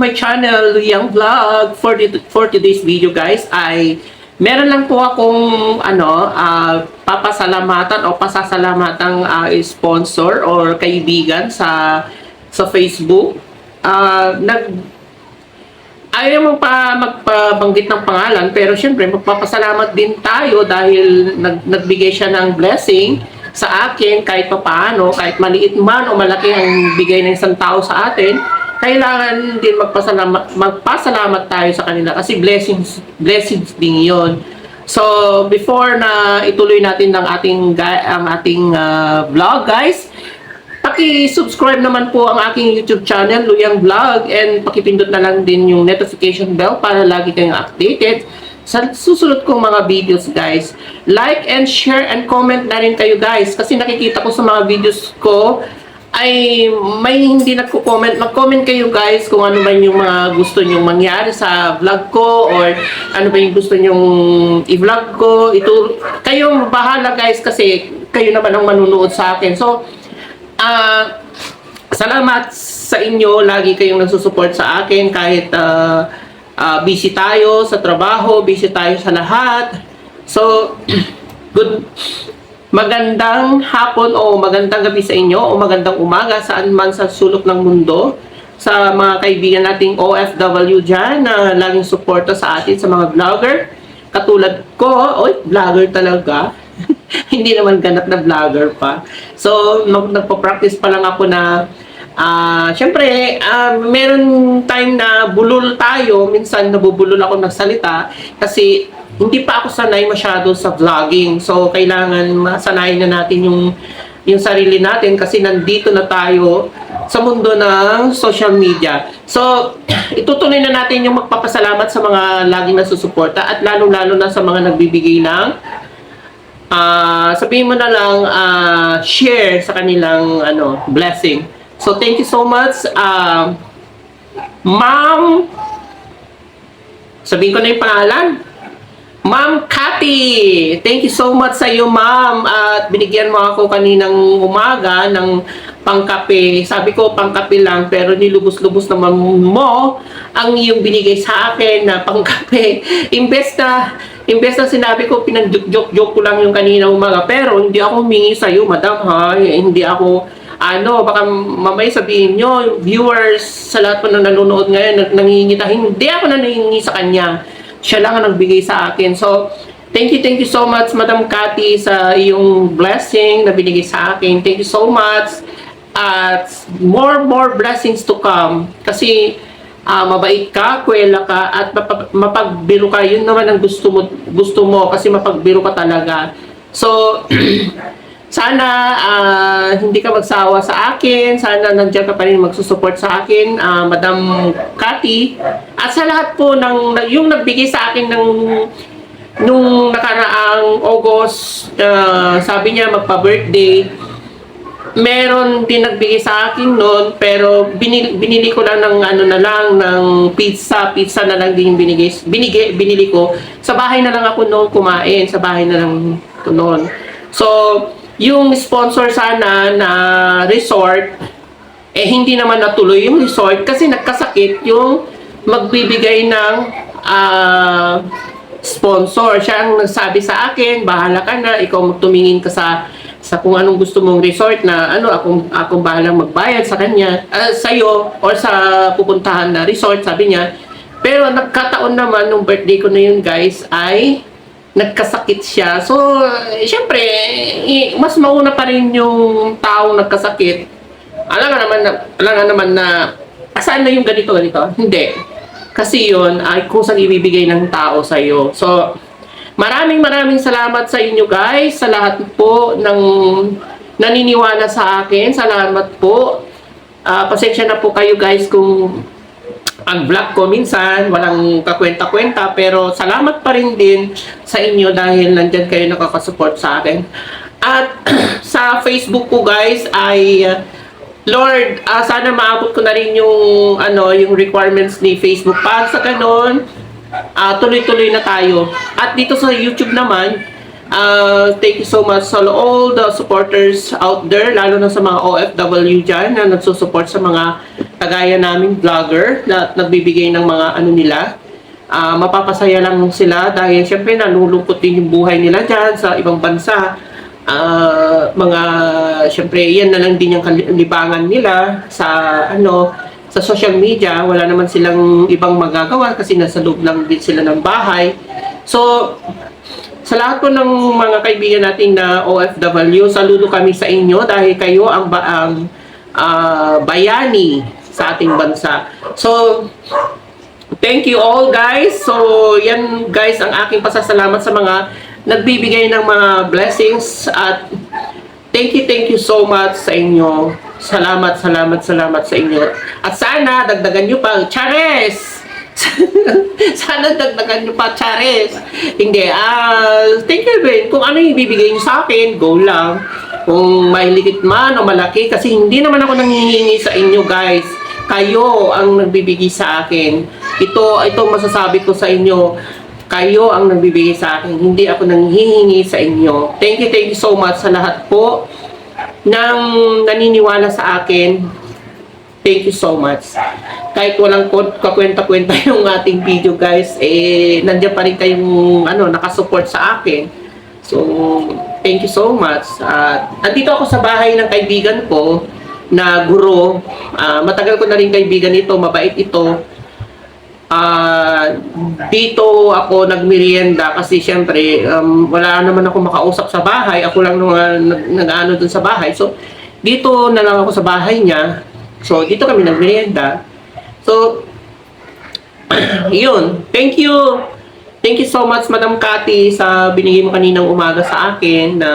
my channel, Young Vlog. For, the, for today's video guys, ay meron lang po akong ano, ah, papasalamatan o pasasalamatan ah, sponsor or kaibigan sa sa Facebook. Ah, nag ayaw mo pa magpabanggit ng pangalan pero syempre magpapasalamat din tayo dahil nag, nagbigay siya ng blessing sa akin kahit papaano, kahit maliit man o malaki ang bigay ng isang tao sa atin, kailangan din magpasalamat, magpasalamat tayo sa kanila kasi blessings, blessings din yon. So, before na ituloy natin ng ating, ang ating ah, vlog, guys, Paki-subscribe naman po ang aking YouTube channel, Luyang Vlog, and pakipindot na lang din yung notification bell para lagi kayong updated sa susunod kong mga videos, guys. Like and share and comment na rin kayo, guys, kasi nakikita ko sa mga videos ko ay may hindi nagko-comment. Mag-comment kayo, guys, kung ano man yung mga gusto nyong mangyari sa vlog ko or ano ba yung gusto nyong i-vlog ko. Ito, kayong bahala, guys, kasi kayo naman ang manunood sa akin. So, Ah, salamat sa inyo. Lagi kayong nagsusupport sa akin kahit ah, ah, busy tayo sa trabaho, busy tayo sa lahat. So, good magandang hapon o magandang gabi sa inyo o magandang umaga saan man sa sulok ng mundo sa mga kaibigan nating OFW dyan na laging suporta sa atin sa mga vlogger. Katulad ko, oy, vlogger talaga. Hindi naman ganap na vlogger pa. So, nag nagpo-practice pa lang ako na ah, syempre, ah, meron time na bulol tayo, minsan nabubulol ako nagsalita kasi hindi pa ako sanay masyado sa vlogging. So, kailangan masanayin na natin yung yung sarili natin kasi nandito na tayo sa mundo ng social media. So, itutuloy na natin yung magpapasalamat sa mga laging nasusuporta at lalo-lalo na sa mga nagbibigay ng ah sabihin mo na lang ah, share sa kanilang ano blessing. So thank you so much um Ma'am Sabihin ko na yung pangalan. Ma'am Cathy, thank you so much sa iyo, ma'am. At binigyan mo ako kaninang umaga ng pangkape. Sabi ko pangkape lang, pero nilubos-lubos naman mo ang iyong binigay sa akin na pangkape. Imbes na, imbes na sinabi ko, pinag-joke-joke ko lang yung kanina umaga. Pero hindi ako humingi sa iyo, madam ha. Hindi ako, ano, baka mamay sabihin nyo, viewers, sa lahat po na nanonood ngayon, nangingita, hindi ako na sa kanya. Siya lang ang nagbigay sa akin. So, thank you, thank you so much, Madam Cathy, sa iyong blessing na binigay sa akin. Thank you so much. At more, more blessings to come. Kasi, ah, mabait ka, kwela ka, at mapa- mapagbiro ka. Yun naman ang gusto mo, gusto mo kasi mapagbiro ka talaga. So, sana ah, hindi ka magsawa sa akin. Sana nandiyan ka pa rin magsusupport sa akin, ah, Madam Cathy. At sa lahat po ng yung nagbigay sa akin ng nung nakaraang August, ah, sabi niya magpa-birthday. Meron din nagbigay sa akin noon, pero binili, binili ko lang ng ano na lang, ng pizza. Pizza na lang din binigay, binigay, binili ko. Sa bahay na lang ako noon kumain. Sa bahay na lang noon. So, yung sponsor sana na resort, eh hindi naman natuloy yung resort kasi nagkasakit yung magbibigay ng ah, sponsor. Siya ang nagsabi sa akin, bahala ka na, ikaw magtumingin ka sa sa kung anong gusto mong resort na ano akong akong bahalang magbayad sa kanya uh, sa iyo or sa pupuntahan na resort sabi niya pero nagkataon naman nung birthday ko na yun guys ay nagkasakit siya. So syempre eh, mas mauna pa rin yung taong nagkasakit. Alam nga naman na alam nga naman na saan na yung ganito ganito? Hindi. Kasi yun ay kung saan ibibigay ng tao sa iyo so Maraming maraming salamat sa inyo guys, sa lahat po ng naniniwala sa akin. Salamat po. Ah, pasensya na po kayo guys kung ang vlog ko minsan walang kakwenta-kwenta pero salamat pa rin din sa inyo dahil nandyan kayo nakakasupport sa akin. At sa Facebook ko guys ay uh, Lord, ah, sana maabot ko na rin yung ano, yung requirements ni Facebook para sa ganon ah, tuloy-tuloy na tayo. At dito sa YouTube naman, Uh, thank you so much sa all the supporters out there, lalo na sa mga OFW dyan na nagsusupport sa mga kagaya naming vlogger na nagbibigay ng mga ano nila. Ah, mapapasaya lang sila dahil syempre nalulungkot din yung buhay nila dyan sa ibang bansa. Ah, mga syempre yan na lang din yung kalibangan nila sa ano sa social media wala naman silang ibang magagawa kasi nasa loob lang din sila ng bahay so sa lahat po ng mga kaibigan natin na OFW, saludo kami sa inyo dahil kayo ang, ba- ang ah, bayani sa ating bansa. So, thank you all guys. So, yan guys ang aking pasasalamat sa mga nagbibigay ng mga blessings at thank you, thank you so much sa inyo. Salamat, salamat, salamat sa inyo. At sana, dagdagan nyo pa, Chares! Sana dagdagan nyo pa, Chares. Hindi, ah, thank you rin. Kung ano yung ibibigay nyo sa akin, go lang. Kung may likit man o malaki, kasi hindi naman ako nanghihingi sa inyo, guys. Kayo ang nagbibigay sa akin. Ito, ito masasabi ko sa inyo. Kayo ang nagbibigay sa akin. Hindi ako nanghihingi sa inyo. Thank you, thank you so much sa lahat po ng naniniwala sa akin. Thank you so much. Kahit walang kakwenta-kwenta yung ating video guys, eh, nandiyan pa rin kayong ano, nakasupport sa akin. So, thank you so much. At andito ako sa bahay ng kaibigan ko na guro. Ah, matagal ko na rin kaibigan ito, mabait ito. Ah, dito ako nagmerienda kasi syempre um, wala naman ako makausap sa bahay. Ako lang nung uh, nag, nag-ano dun sa bahay. So, dito na lang ako sa bahay niya. So, dito kami nagmerienda. So, yun. Thank you. Thank you so much, Madam Cathy, sa binigay mo kaninang umaga sa akin na,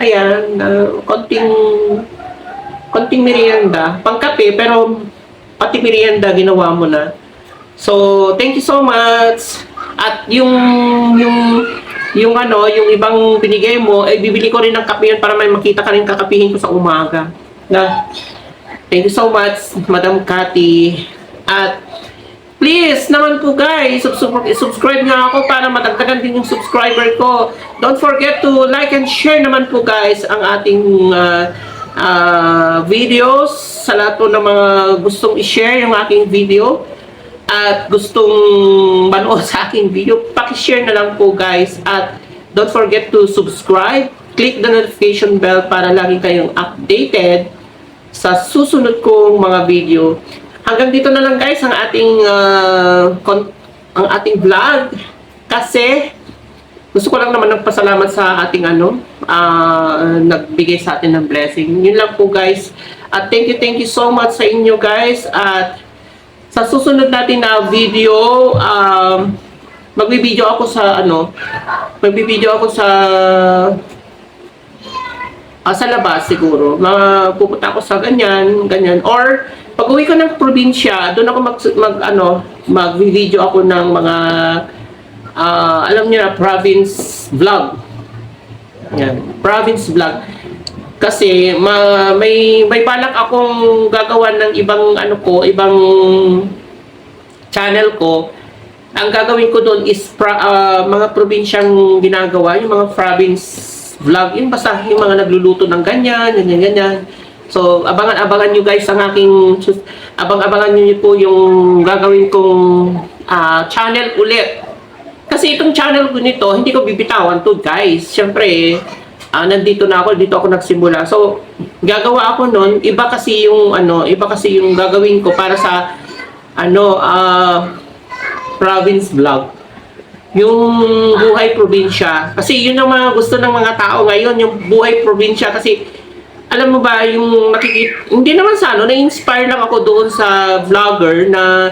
ayan, na konting, konting merienda. Pangkape, pero pati merienda ginawa mo na. So, thank you so much. At yung, yung, yung ano, yung ibang binigay mo, eh, bibili ko rin ng kape yun para may makita ka rin kakapihin ko sa umaga. Na, Thank you so much, Madam Cathy. At please naman po guys, subscribe, nga ako para matagdagan din yung subscriber ko. Don't forget to like and share naman po guys ang ating uh, uh, videos. Sa lahat po ng mga gustong i-share yung aking video at gustong manood sa aking video, pakishare na lang po guys. At don't forget to subscribe. Click the notification bell para lagi kayong updated sa susunod kong mga video. Hanggang dito na lang guys ang ating kon- ang ating vlog kasi gusto ko lang naman nagpasalamat sa ating ano ah, nagbigay sa atin ng blessing. Yun lang po guys. At thank you thank you so much sa inyo guys at sa susunod natin na video um, magbibideo ako sa ano magbibideo ako sa Ah, sa labas siguro. Mga pupunta ako sa ganyan, ganyan. Or pag uwi ko ng probinsya, doon ako mag, mag ano, mag-video ako ng mga ah, alam niyo na province vlog. Yan, province vlog. Kasi ma, may may balak akong gagawa ng ibang ano ko, ibang channel ko. Ang gagawin ko doon is pra, ah, mga probinsyang ginagawa, yung mga province vlog, yun basta yung mga nagluluto ng ganyan, ganyan, ganyan. So, abangan-abangan nyo guys ang aking, abang-abangan nyo po yung gagawin kong ah, channel ulit. Kasi itong channel ko nito, hindi ko bibitawan to guys. Siyempre, ah, nandito na ako, dito ako nagsimula. So, gagawa ako nun, iba kasi yung, ano, iba kasi yung gagawin ko para sa, ano, ah, province vlog yung buhay probinsya. Kasi yun ang mga gusto ng mga tao ngayon, yung buhay probinsya. Kasi, alam mo ba, yung nakikita, hindi naman sa ano, na-inspire lang ako doon sa vlogger na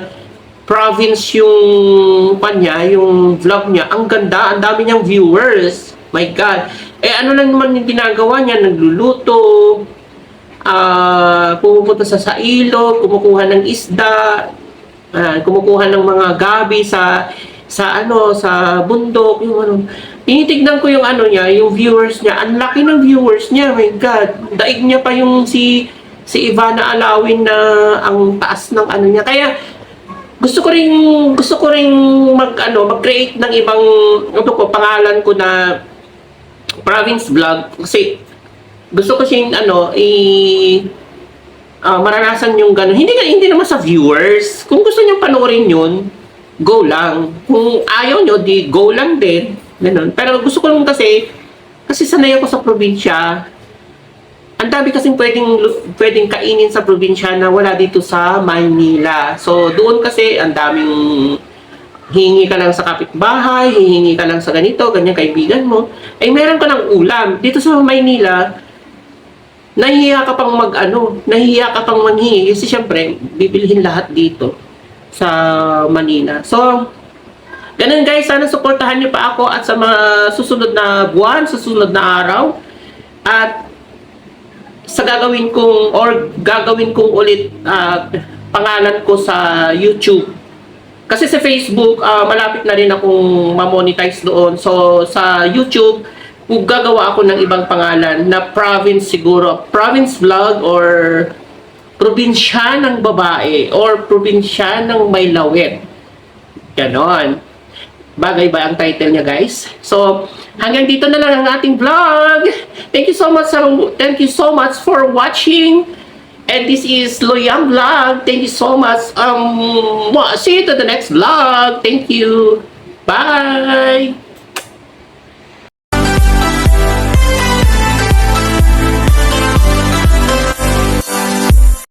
province yung kanya, yung vlog niya. Ang ganda, ang dami niyang viewers. My God. Eh, ano lang naman yung ginagawa niya? Nagluluto, ah pumupunta sa sa ilog, kumukuha ng isda, ah, kumukuha ng mga gabi sa sa ano sa bundok yung ano. Tinitignan ko yung ano niya yung viewers niya. Ang laki ng viewers niya my god. Daig niya pa yung si si Ivana Alawin na ang taas ng ano niya. Kaya gusto ko ring gusto ko ring mag ano mag-create ng ibang ano ko pangalan ko na province vlog. Kasi gusto ko siyang ano i ah, maranasan yung ganun. Hindi hindi naman sa viewers. Kung gusto niyo panoorin yun, go lang. Kung ayaw nyo, di go lang din. Ganun. Pero gusto ko lang kasi, kasi sanay ako sa probinsya. Ang dami kasing pwedeng, pwedeng kainin sa probinsya na wala dito sa Maynila. So, doon kasi ang daming hingi ka lang sa kapitbahay, hihingi ka lang sa ganito, ganyan kaibigan mo. Ay, meron ka ng ulam. Dito sa Maynila, nahihiya ka pang mag ano, nahihiya ka pang manghingi kasi syempre, bibilhin lahat dito sa Manila. So, ganun guys, sana suportahan niyo pa ako at sa mga susunod na buwan, susunod na araw. At sa gagawin kong or gagawin kong ulit ah, pangalan ko sa YouTube. Kasi sa Facebook, ah, malapit na rin akong ma-monetize doon. So, sa YouTube, gagawa ako ng ibang pangalan na province siguro, province vlog or probinsya ng babae or probinsya ng may lawit. Ganon. Bagay ba ang title niya, guys? So, hanggang dito na lang ang ating vlog. Thank you so much thank you so much for watching. And this is Loyang Vlog. Thank you so much. Um, see you to the next vlog. Thank you. Bye.